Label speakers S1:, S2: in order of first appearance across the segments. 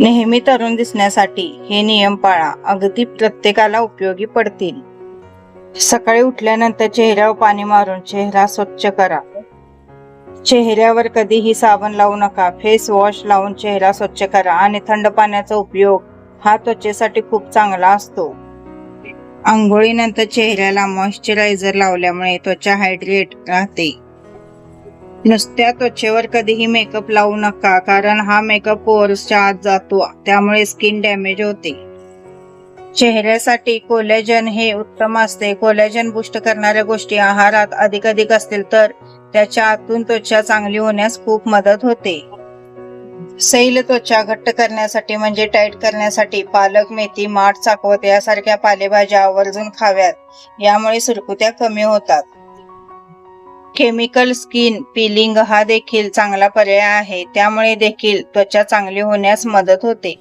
S1: नेहमी तरुण दिसण्यासाठी हे नियम पाळा अगदी प्रत्येकाला उपयोगी पडतील. सकाळी उठल्यानंतर चेहऱ्यावर पाणी मारून चेहरा स्वच्छ करा. चेहऱ्यावर कधीही साबण लावू नका. फेस वॉश लावून चेहरा स्वच्छ करा आणि थंड पाण्याचा उपयोग हा त्वचेसाठी खूप चांगला असतो. आंघोळीनंतर चेहऱ्याला मॉइश्चरायझर लावल्यामुळे त्वचा हायड्रेट राहते. नुसत्या त्वचेवर कधीही मेकअप लावू नका कारण हा मेकअप कोर्सच्या आत जातो त्यामुळे स्किन डॅमेज होते. चेहऱ्यासाठी कोलॅजन हे उत्तम असते. कोलॅजन बुस्ट करणाऱ्या गोष्टी आहारात अधिक अधिक असतील तर त्याच्या आतून त्वचा चांगली होण्यास खूप मदत होते. सैल त्वचा घट्ट करण्यासाठी म्हणजे टाईट करण्यासाठी पालक मेथी माठ चाकवत यासारख्या पालेभाज्या आवर्जून खाव्यात. यामुळे सुरकुत्या कमी होतात. केमिकल स्किन पिलिंग हा देखील चांगला पर्याय आहे. त्यामुळे देखील त्वचा चांगली होण्यास मदत होते.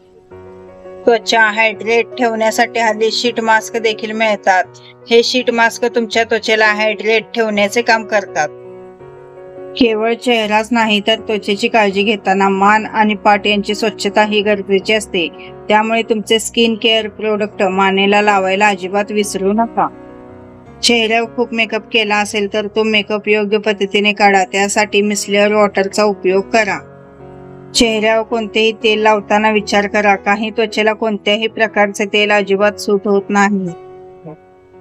S1: त्वचा हायड्रेट ठेवण्यासाठी हल्ली शीट मास्क देखील मिळतात. हे शीट मास्क तुमच्या त्वचेला हायड्रेट ठेवण्याचे काम करतात. केवळ चेहराच नाही तर त्वचेची काळजी घेताना मान आणि पाठ यांची स्वच्छता ही गरजेची असते. त्यामुळे तुमचे स्किन केअर प्रोडक्ट मानेला लावायला अजिबात विसरू नका. चेहऱ्यावर खूप मेकअप केला असेल तर तो मेकअप योग्य पद्धतीने काढा. त्यासाठी मिसलेअर वॉटरचा उपयोग करा. चेहऱ्यावर कोणतेही तेल लावताना विचार करा. काही त्वचेला कोणत्याही प्रकारचे तेल अजिबात सूट होत नाही.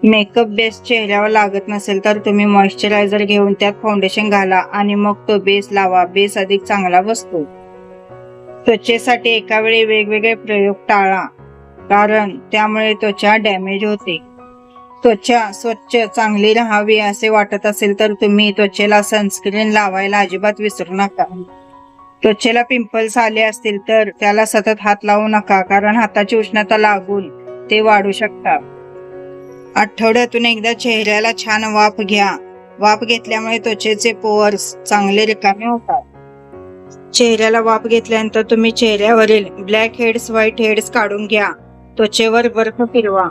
S1: मेकअप बेस चेहऱ्यावर लागत नसेल तर तुम्ही मॉइश्चरायझर घेऊन त्यात फाउंडेशन घाला आणि मग तो बेस लावा. बेस अधिक चांगला बसतो. त्वचेसाठी एकावेळी वेगवेगळे प्रयोग टाळा. कारण त्यामुळे त्वचा डॅमेज होते. त्वचा स्वच्छ चांगली राहावी असे वाटत असेल तर तुम्ही त्वचेला सनस्क्रीन लावायला अजिबात विसरू नका. त्वचेला पिंपल्स आले असतील तर त्याला सतत हात लावू नका कारण हाताची उष्णता लागून ते वाढू शकतात. आठवड्यातून एकदा चेहऱ्याला छान वाफ घ्या. वाफ घेतल्यामुळे त्वचेचे पोअर्स चांगले रिकामे होतात. चेहऱ्याला वाफ घेतल्यानंतर तुम्ही चेहऱ्यावरील ब्लॅक हेड्स व्हाईट हेड्स काढून घ्या. त्वचेवर बर्फ फिरवा.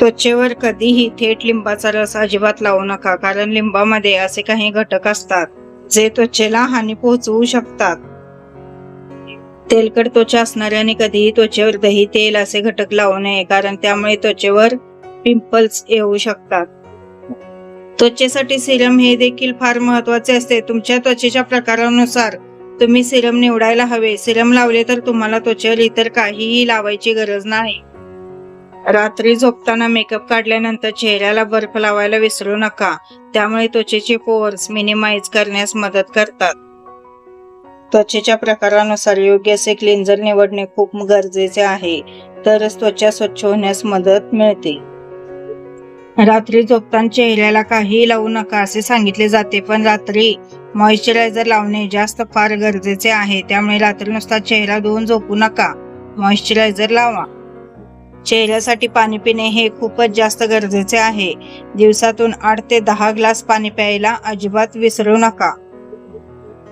S1: त्वचेवर कधीही थेट लिंबाचा रस अजिबात लावू नका कारण लिंबामध्ये असे काही घटक असतात जे त्वचेला हानी पोहोचवू शकतात. तेलकट त्वचा असणाऱ्याने कधीही त्वचेवर दही तेल असे घटक लावू नये कारण त्यामुळे त्वचेवर पिंपल्स येऊ शकतात. त्वचेसाठी सिरम हे देखील फार महत्त्वाचे असते. तुमच्या त्वचेच्या प्रकारानुसार तुम्ही सिरम निवडायला हवे. सिरम लावले तर तुम्हाला त्वचेवर इतर काहीही लावायची गरज नाही. रात्री झोपताना मेकअप काढल्यानंतर चेहऱ्याला बर्फ लावायला विसरू नका. त्यामुळे त्वचेचे पोअर्स मिनिमाइज करण्यास मदत करतात. त्वचेच्या प्रकारानुसार योग्य असे क्लिन्झर निवडणे खूप गरजेचे आहे. तरच त्वचा स्वच्छ होण्यास मदत मिळते. रात्री झोपताना चेहऱ्याला काहीही लावू नका असे सांगितले जाते पण रात्री मॉइश्चरायझर लावणे जास्त फार गरजेचे आहे. त्यामुळे रात्री नुसता चेहरा धुवून झोपू नका. मॉइश्चरायझर लावा. चेहऱ्यासाठी पाणी पिणे हे खूपच जास्त गरजेचे आहे. दिवसातून आठ ते दहा ग्लास पाणी प्यायला अजिबात विसरू नका.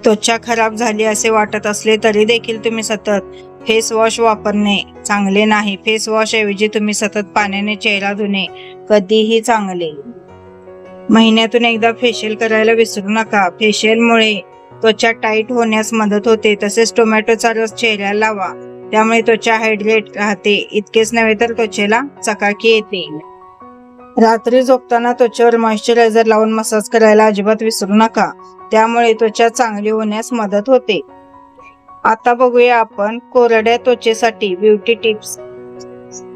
S1: त्वचा खराब झाली असे वाटत असले तरी देखील तुम्ही सतत फेस वॉश वापरणे चांगले नाही. फेस वॉश ऐवजी तुम्ही सतत पाण्याने चेहरा धुणे कधीही चांगले. महिन्यातून एकदा फेशियल करायला विसरू नका. फेशियलमुळे त्वचा टाईट होण्यास मदत होते. तसेच टोमॅटोचा रस चेहऱ्याला लावा. त्यामुळे त्वचा हायड्रेट राहते. इतकेच नव्हे तर त्वचेला चकाकी येते. रात्री झोपताना त्वचेवर मॉइश्चरायझर लावून मसाज करायला अजिबात विसरू नका. त्यामुळे त्वचा चांगली होण्यास मदत होते. आता बघूया आपण कोरड्या त्वचेसाठी ब्युटी टिप्स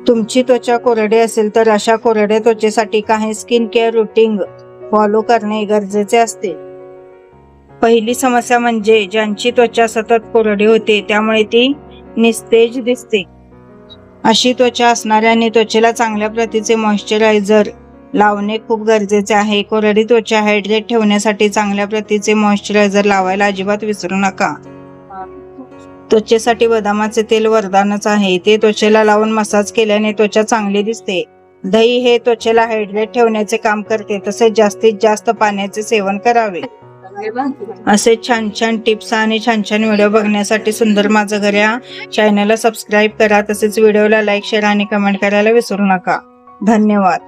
S1: तुमची त्वचा कोरडी असेल तर अशा कोरड्या त्वचेसाठी काही स्किन केअर रुटीन फॉलो करणे गरजेचे असते. पहिली समस्या म्हणजे ज्यांची त्वचा सतत कोरडी होते त्यामुळे ती निस्तेज दिसते. अशी त्वचा असणाऱ्याने त्वचेला चांगल्या प्रतीचे मॉइश्चरायझर लावणे खूप गरजेचे आहे. कोरडी त्वचा हायड्रेट ठेवण्यासाठी चांगल्या प्रतीचे मॉइश्चरायझर लावायला अजिबात विसरू नका. त्वचेसाठी बदामाचे तेल वरदानच आहे. ते त्वचेला लावून मसाज केल्याने त्वचा चांगली दिसते. दही हे त्वचेला हायड्रेट ठेवण्याचे काम करते. तसेच जास्तीत जास्त पाण्याचे सेवन करावे. असे छान छान टिप्स आणि छान छान व्हिडिओ बघण्यासाठी सुंदर माझं घर या चॅनलला सबस्क्राईब करा. तसेच व्हिडिओला लाईक शेअर आणि कमेंट करायला विसरू नका. धन्यवाद.